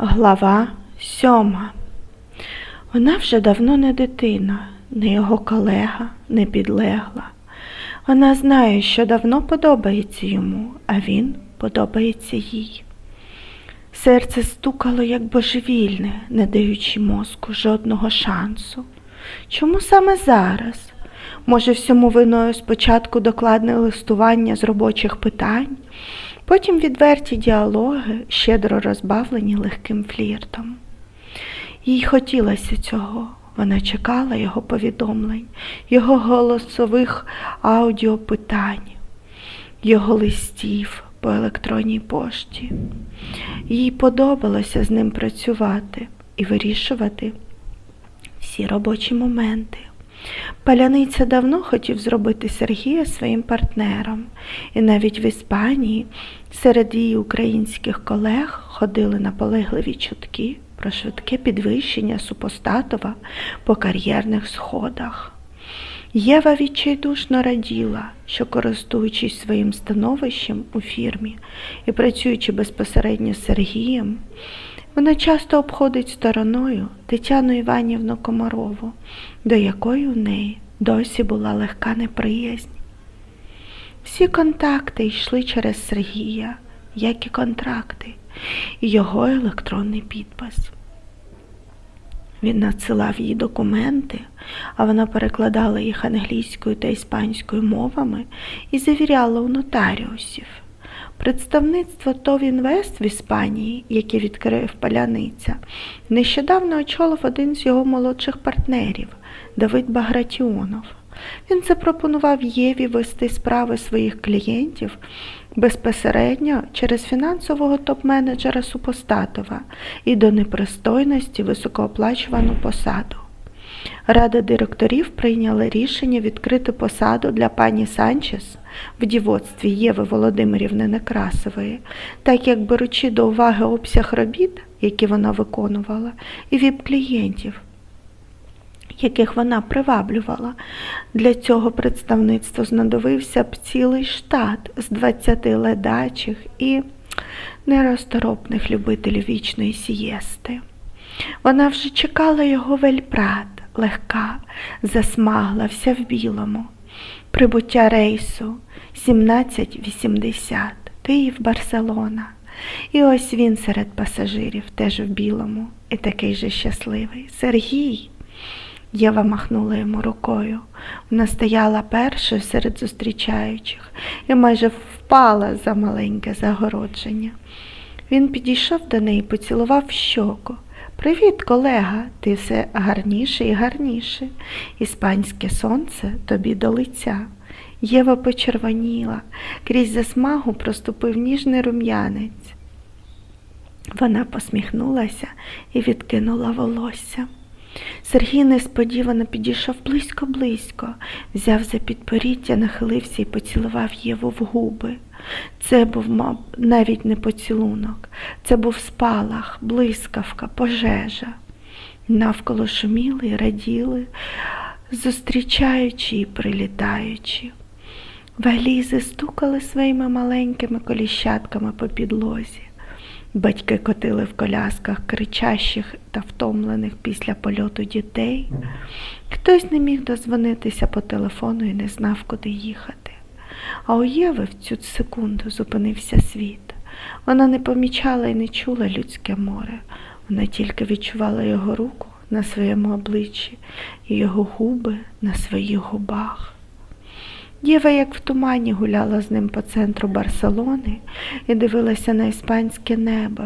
Глава сьома. Вона вже давно не дитина, не його колега, не підлегла. Вона знає, що давно подобається йому, а він подобається їй. Серце стукало як божевільне, не даючи мозку жодного шансу. Чому саме зараз? Може, всьому виною спочатку докладне листування з робочих питань, потім відверті діалоги, щедро розбавлені легким фліртом. Їй хотілося цього. Вона чекала його повідомлень, його голосових аудіопитань, його листів по електронній пошті. Їй подобалося з ним працювати і вирішувати всі робочі моменти. Паляниця давно хотів зробити Сергія своїм партнером, і навіть в Іспанії серед її українських колег ходили наполегливі чутки про швидке підвищення супостатова по кар'єрних сходах. Єва відчайдушно раділа, що, користуючись своїм становищем у фірмі і працюючи безпосередньо з Сергієм, вона часто обходить стороною Тетяну Іванівну Комарову, до якої у неї досі була легка неприязнь. Всі контакти йшли через Сергія, як і контракти, і його електронний підпис. Він надсилав їй документи, а вона перекладала їх англійською та іспанською мовами і завіряла у нотаріусів. Представництво ТОВ «Інвест» в Іспанії, яке відкрив Паляниця, нещодавно очолив один з його молодших партнерів Давид Багратіонов. Він запропонував Єві вести справи своїх клієнтів безпосередньо через фінансового топ-менеджера Супостатова і до непристойності високооплачувану посаду. Рада директорів прийняла рішення відкрити посаду для пані Санчес в дівоцтві Єви Володимирівни Некрасової, так як беручи до уваги обсяг робіт, які вона виконувала, і віп-клієнтів, яких вона приваблювала. Для цього представництво знадобився б цілий штат з 20 ледачих і неросторопних любителів вічної сієсти. Вона вже чекала його вельпрат, легка, засмагла, вся в білому. Прибуття рейсу 17.80, Київ, Барселона. І ось він серед пасажирів, теж в білому, і такий же щасливий. Сергій. Єва махнула йому рукою. Вона стояла першою серед зустрічаючих і майже впала за маленьке загородження. Він підійшов до неї поцілував щоку. Привіт, колега, ти все гарніше і гарніше. Іспанське сонце тобі до лиця. Єва почервоніла, крізь засмагу проступив ніжний рум'янець. Вона посміхнулася і відкинула волосся. Сергій несподівано підійшов близько-близько, взяв за підпоріття, нахилився і поцілував Єву в губи. Це був, мав, навіть не поцілунок, це був спалах, блискавка, пожежа. Навколо шуміли раділи, зустрічаючи і прилітаючи. Валізи стукали своїми маленькими коліщатками по підлозі. Батьки котили в колясках кричащих та втомлених після польоту дітей. Хтось не міг дозвонитися по телефону і не знав, куди їхати. А у Єви в цю секунду зупинився світ. Вона не помічала і не чула людське море. Вона тільки відчувала його руку на своєму обличчі і його губи на своїх губах. Єва, як в тумані, гуляла з ним по центру Барселони і дивилася на іспанське небо,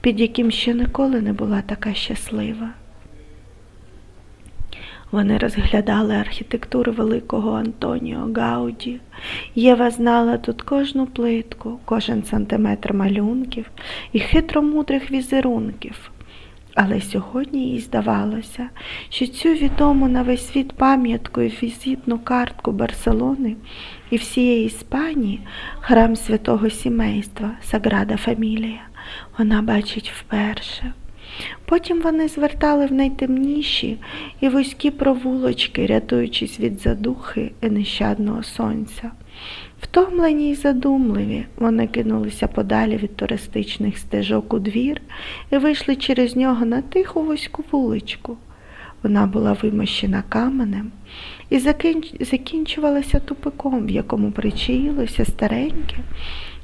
під яким ще ніколи не була така щаслива. Вони розглядали архітектуру великого Антоніо Гауді. Єва знала тут кожну плитку, кожен сантиметр малюнків і хитромудрих візерунків. Але сьогодні їй здавалося, що цю відому на весь світ пам'ятку і візитну картку Барселони і всієї Іспанії, храм святого сімейства, Саграда Фамілія, вона бачить вперше. Потім вони звертали в найтемніші і вузькі провулочки, рятуючись від задухи і нещадного сонця. Втомлені й задумливі, вони кинулися подалі від туристичних стежок у двір і вийшли через нього на тиху вузьку вуличку. Вона була вимощена каменем і закінчувалася тупиком, в якому причаїлося стареньке,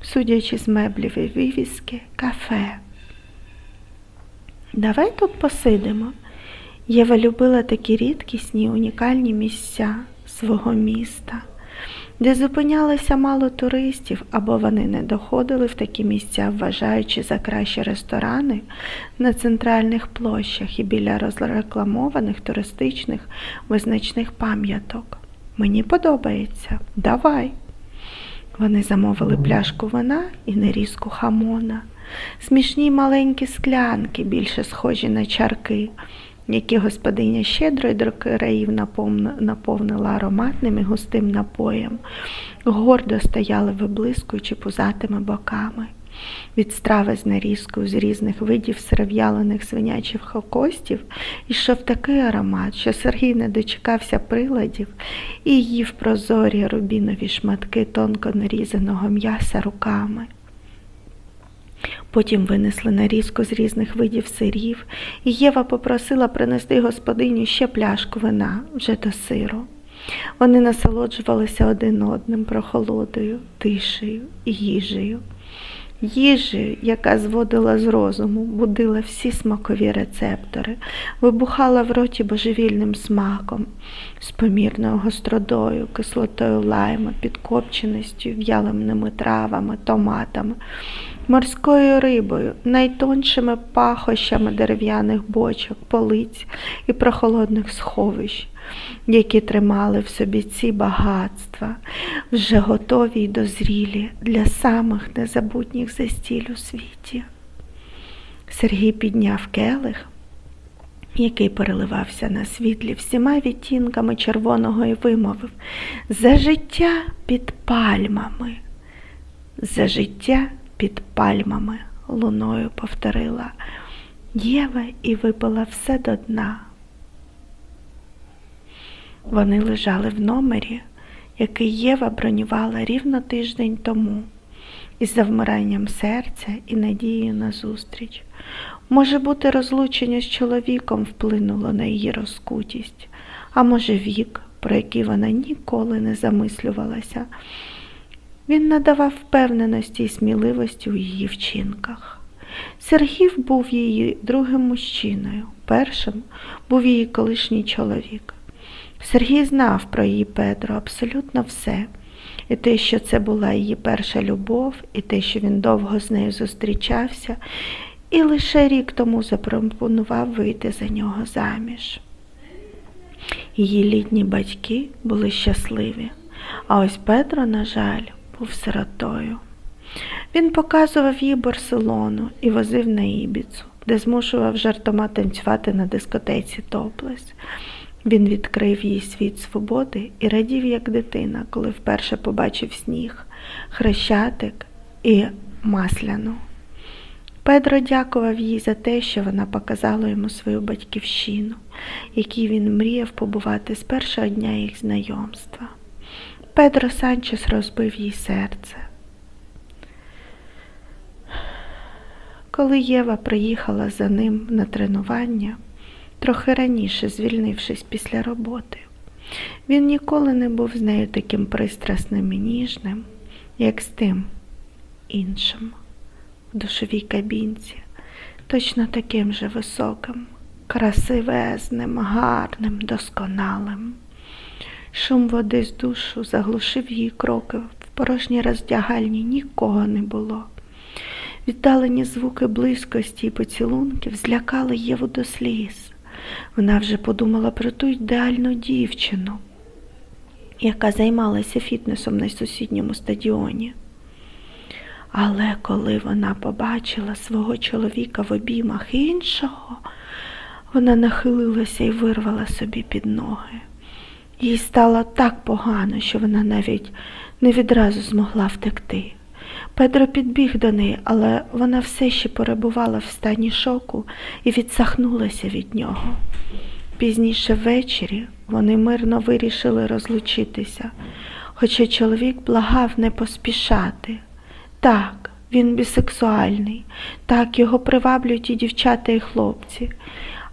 судячи з меблів і вивіски, кафе. Давай тут посидимо. Єва любила такі рідкісні унікальні місця свого міста, де зупинялося мало туристів, або вони не доходили в такі місця, вважаючи за кращі ресторани на центральних площах і біля розрекламованих туристичних визначних пам'яток. Мені подобається, давай. Вони замовили пляшку вина і нерізку хамона, смішні маленькі склянки, більше схожі на чарки, які господиня щедро й до країв наповнила ароматним і густим напоєм, гордо стояли виблискуючи пузатими боками. Від страви з нарізкою з різних видів сиров'ялених свинячих костів ішов такий аромат, що Сергій не дочекався приладів і їв прозорі рубінові шматки тонко нарізаного м'яса руками. Потім винесли нарізку з різних видів сирів, і Єва попросила принести господиню ще пляшку вина вже до сиру. Вони насолоджувалися один одним прохолодою, тишею і їжею. Їжею, яка зводила з розуму, будила всі смакові рецептори, вибухала в роті божевільним смаком, з помірною гостродою, кислотою лайма, підкопченістю, в'яленими травами, томатами, морською рибою, найтоншими пахощами дерев'яних бочок, полиць і прохолодних сховищ, які тримали в собі ці багатства, вже готові й дозрілі для самих незабутніх застіль у світі. Сергій підняв келих, який переливався на світлі всіма відтінками червоного і вимовив За життя під пальмами. За життя під пальмами, луною повторила Єва і випила все до дна. Вони лежали в номері, який Єва бронювала рівно тиждень тому, із завмиранням серця і надією на зустріч. Може бути, розлучення з чоловіком вплинуло на її розкутість, а може, вік, про який вона ніколи не замислювалася. Він надавав впевненості і сміливості у її вчинках. Сергій був її другим мужчиною, першим був її колишній чоловік. Сергій знав про її Петро абсолютно все. І те, що це була її перша любов, і те, що він довго з нею зустрічався, і лише рік тому запропонував вийти за нього заміж. Її літні батьки були щасливі, а ось Петро, на жаль, був сиротою. Він показував їй Барселону і возив на Ібіцу, де змушував жартома танцювати на дискотеці Топлес. Він відкрив їй світ свободи і радів, як дитина, коли вперше побачив сніг, хрещатик і масляну. Педро дякував їй за те, що вона показала йому свою батьківщину, якій він мріяв побувати з першого дня їх знайомства. Педро Санчес розбив їй серце. Коли Єва приїхала за ним на тренування, трохи раніше звільнившись після роботи, він ніколи не був з нею таким пристрасним і ніжним, як з тим іншим в душовій кабінці, точно таким же високим, красивезним, гарним, досконалим. Шум води з душу заглушив її кроки. В порожній роздягальні нікого не було. Віддалені звуки близькості і поцілунків злякали Єву до сліз. Вона вже подумала про ту ідеальну дівчину, яка займалася фітнесом на сусідньому стадіоні. Але коли вона побачила свого чоловіка в обіймах іншого, вона нахилилася і вирвала собі під ноги. Їй стало так погано, що вона навіть не відразу змогла втекти. Педро підбіг до неї, але вона все ще перебувала в стані шоку і відсахнулася від нього. Пізніше ввечері вони мирно вирішили розлучитися, Хоча чоловік благав не поспішати. Так, він бісексуальний, так його приваблюють і дівчата, і хлопці,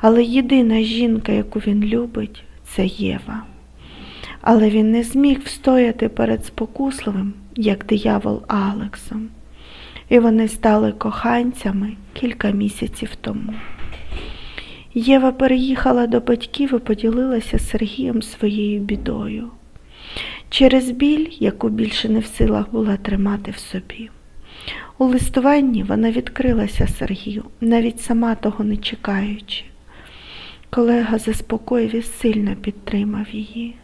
але єдина жінка, яку він любить, це Єва. Але він не зміг встояти перед спокусливим, як диявол Алексом, і вони стали коханцями кілька місяців тому. Єва переїхала до батьків і поділилася з Сергієм своєю бідою через біль, яку більше не в силах була тримати в собі. У листуванні вона відкрилася Сергію, навіть сама того не чекаючи. Колега заспокоїв і сильно підтримав її.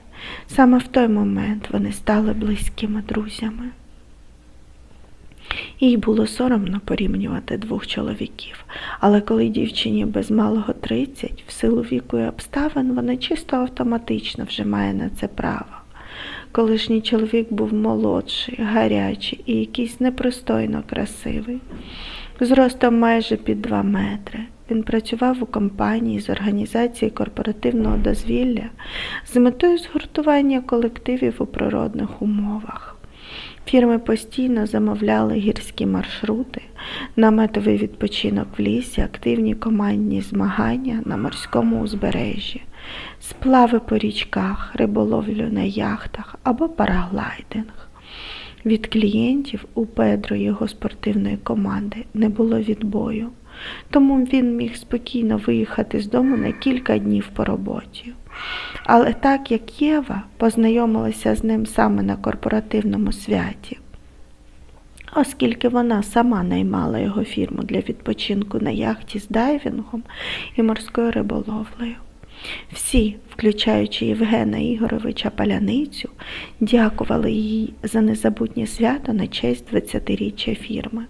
Саме в той момент вони стали близькими друзями. Їй було соромно порівнювати двох чоловіків, але коли дівчині без малого тридцять, в силу віку і обставин, вона чисто автоматично вже має на це право. Колишній чоловік був молодший, гарячий і якийсь непристойно красивий. Зростом майже під два метри. Він працював у компанії з організації корпоративного дозвілля з метою згуртування колективів у природних умовах. Фірми постійно замовляли гірські маршрути, наметовий відпочинок в лісі, активні командні змагання на морському узбережжі, сплави по річках, риболовлю на яхтах або параглайдинг. Від клієнтів у Педро його спортивної команди не було відбою, тому він міг спокійно виїхати з дому на кілька днів по роботі. Але так як Єва познайомилася з ним саме на корпоративному святі, оскільки вона сама наймала його фірму для відпочинку на яхті з дайвінгом і морською риболовлею. Всі, включаючи Євгена Ігоровича Паляницю, дякували їй за незабутнє свято на честь 20-річчя фірми.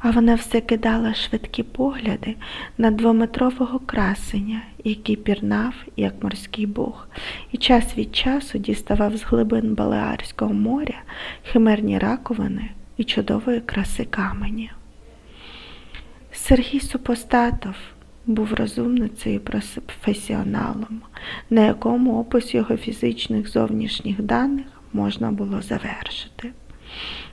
А вона все кидала швидкі погляди на двометрового красеня, який пірнав, як морський бог, і час від часу діставав з глибин Балеарського моря химерні раковини і чудової краси камені. Сергій Супостатов був розумницею професіоналом, на якому опис його фізичних зовнішніх даних можна було завершити.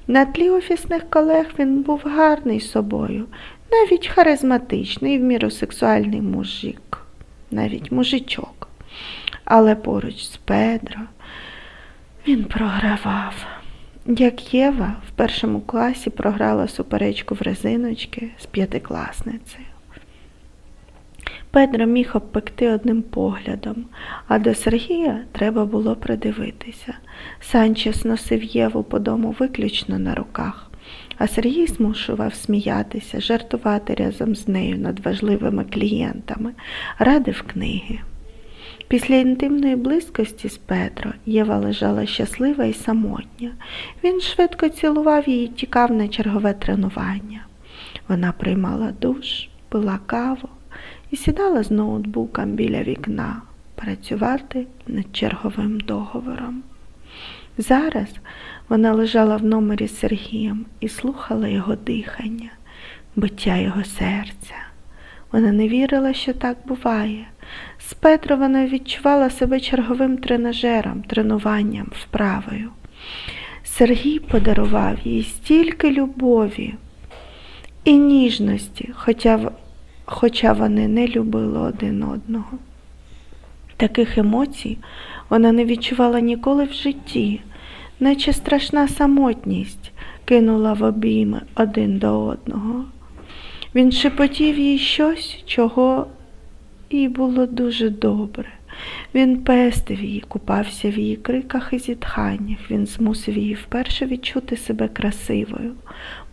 На тлі офісних колег він був гарний собою, навіть харизматичний в міру сексуальний мужик, навіть мужичок. Але поруч з Педро він програвав. Як Єва в першому класі програла суперечку в резиночки з п'ятикласницею. Педро міг обпекти одним поглядом, а до Сергія треба було придивитися. Санчес носив Єву по дому виключно на руках, а Сергій змушував сміятися, жартувати разом з нею над важливими клієнтами, радив книги. Після інтимної близькості з Петро Єва лежала щаслива і самотня. Він швидко цілував її і тікав на чергове тренування. Вона приймала душ, пила каву і сідала з ноутбуком біля вікна працювати над черговим договором. Зараз вона лежала в номері з Сергієм і слухала його дихання, биття його серця. Вона не вірила, що так буває. З Петро вона відчувала себе черговим тренажером, тренуванням, вправою. Сергій подарував їй стільки любові і ніжності, хоча хоча вони не любили один одного. Таких емоцій вона не відчувала ніколи в житті, наче страшна самотність кинула в обійми один до одного. Він шепотів їй щось, чого їй було дуже добре. Він пестив її, купався в її криках і зітханнях. Він змусив її вперше відчути себе красивою,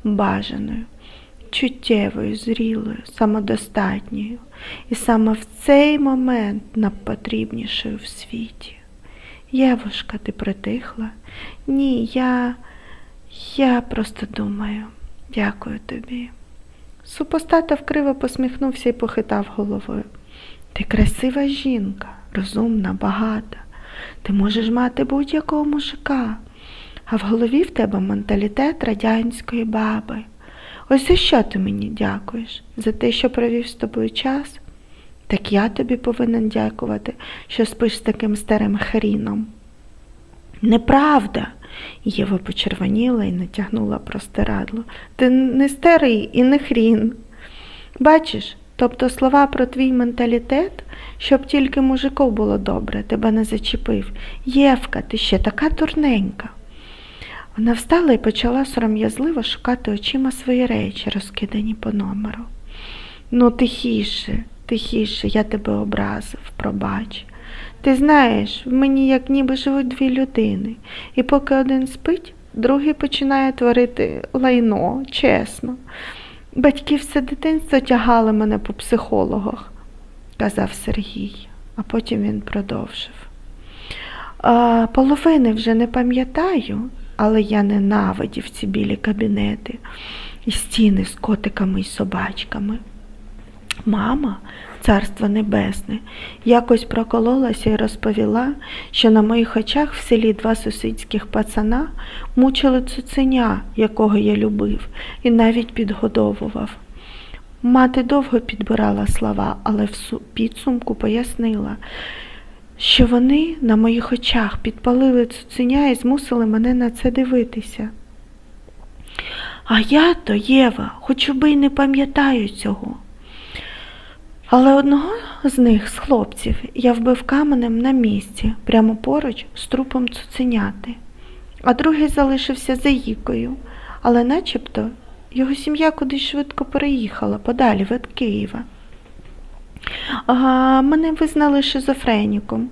бажаною чуттєвою, зрілою, самодостатньою і саме в цей момент найпотрібнішою в світі. Євушка, ти притихла? Ні, я. Я просто думаю, дякую тобі. Супостата вкриво посміхнувся і похитав головою. Ти красива жінка, розумна, багата. Ти можеш мати будь-якого мужика, а в голові в тебе менталітет радянської баби. Ось за що ти мені дякуєш? За те, що провів з тобою час? Так я тобі повинен дякувати, що спиш з таким старим хріном. Неправда, Єва почервоніла і натягнула простирадло. Ти не старий і не хрін. Бачиш, тобто слова про твій менталітет, щоб тільки мужиков було добре, тебе не зачепив. Євка, ти ще така дурненька. Вона встала і почала сором'язливо шукати очима свої речі, розкидані по номеру. Ну, тихіше, тихіше, я тебе образив, пробач. Ти знаєш, в мені як ніби живуть дві людини, і поки один спить, другий починає творити лайно, чесно. Батьки все дитинство тягали мене по психологах, казав Сергій, а потім він продовжив. Половини вже не пам'ятаю, але я ненавидів ці білі кабінети і стіни з котиками і собачками. Мама, царство небесне, якось прокололася і розповіла, що на моїх очах в селі два сусідських пацана мучили цуценя, якого я любив, і навіть підгодовував. Мати довго підбирала слова, але в підсумку пояснила, що вони на моїх очах підпалили цуценя і змусили мене на це дивитися. А я то, Єва, хоч би й не пам'ятаю цього. Але одного з них, з хлопців, я вбив каменем на місці, прямо поруч з трупом цуценяти, а другий залишився заїкою, але начебто його сім'я кудись швидко переїхала подалі від Києва. А, мене визнали шизофреніком,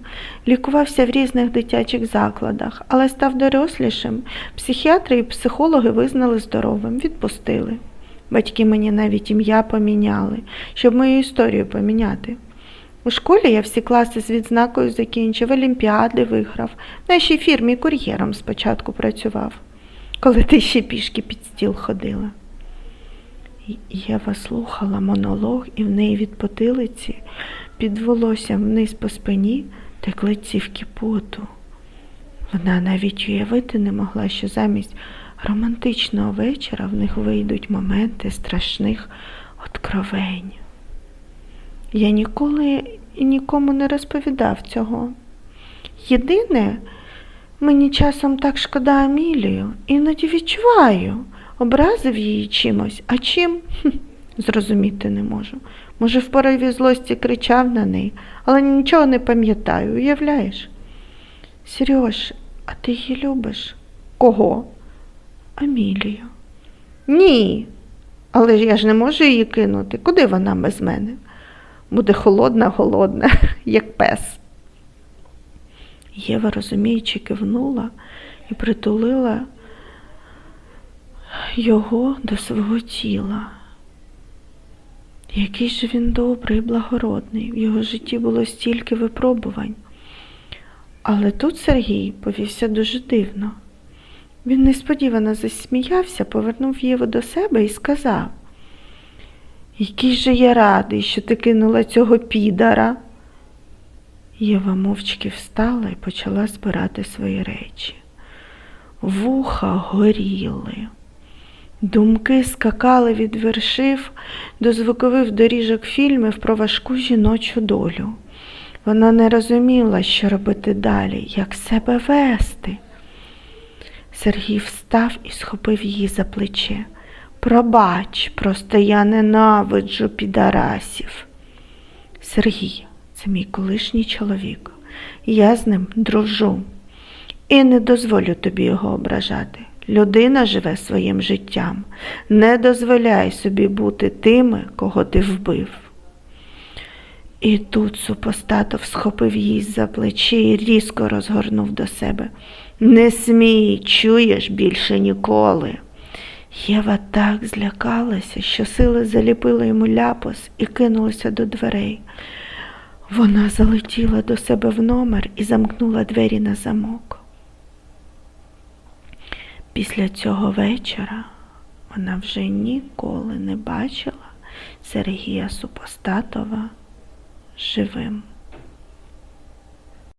лікувався в різних дитячих закладах, але став дорослішим. Психіатри і психологи визнали здоровим, відпустили. Батьки мені навіть ім'я поміняли, щоб мою історію поміняти. У школі я всі класи з відзнакою закінчив, олімпіади виграв. В нашій фірмі кур'єром спочатку працював, коли ти ще пішки під стіл ходила. Єва слухала монолог, і в неї від потилиці під волоссям вниз по спині текли цівки поту. Вона навіть уявити не могла, що замість романтичного вечора в них вийдуть моменти страшних откровень. Я ніколи і нікому не розповідав цього. Єдине, мені часом так шкода Амілію, іноді відчуваю, образив її чимось, а чим зрозуміти не можу. Може, в пориві злості кричав на неї, але нічого не пам'ятаю, уявляєш? Сереж, а ти її любиш? Кого? Амілію. Ні. Але я ж не можу її кинути. Куди вона без мене? Буде холодна, голодна, як пес. Єва, розуміючи, кивнула і притулила його до свого тіла. Який же він добрий і благородний, в його житті було стільки випробувань. Але тут Сергій повівся дуже дивно. Він несподівано засміявся, повернув Єву до себе і сказав, який же я радий, що ти кинула цього підара. Єва мовчки встала і почала збирати свої речі. Вуха горіли. Думки скакали від вершив до звукових доріжок фільмів про важку жіночу долю. Вона не розуміла, що робити далі, як себе вести. Сергій встав і схопив її за плече. Пробач, просто я ненавиджу підарасів. Сергій, це мій колишній чоловік. Я з ним дружу і не дозволю тобі його ображати. Людина живе своїм життям. Не дозволяй собі бути тими, кого ти вбив. І тут супостатов схопив її за плечі і різко розгорнув до себе. Не смій, чуєш більше ніколи. Єва так злякалася, що сили заліпили йому ляпос і кинулася до дверей. Вона залетіла до себе в номер і замкнула двері на замок. Після цього вечора вона вже ніколи не бачила Сергія Супостатова живим.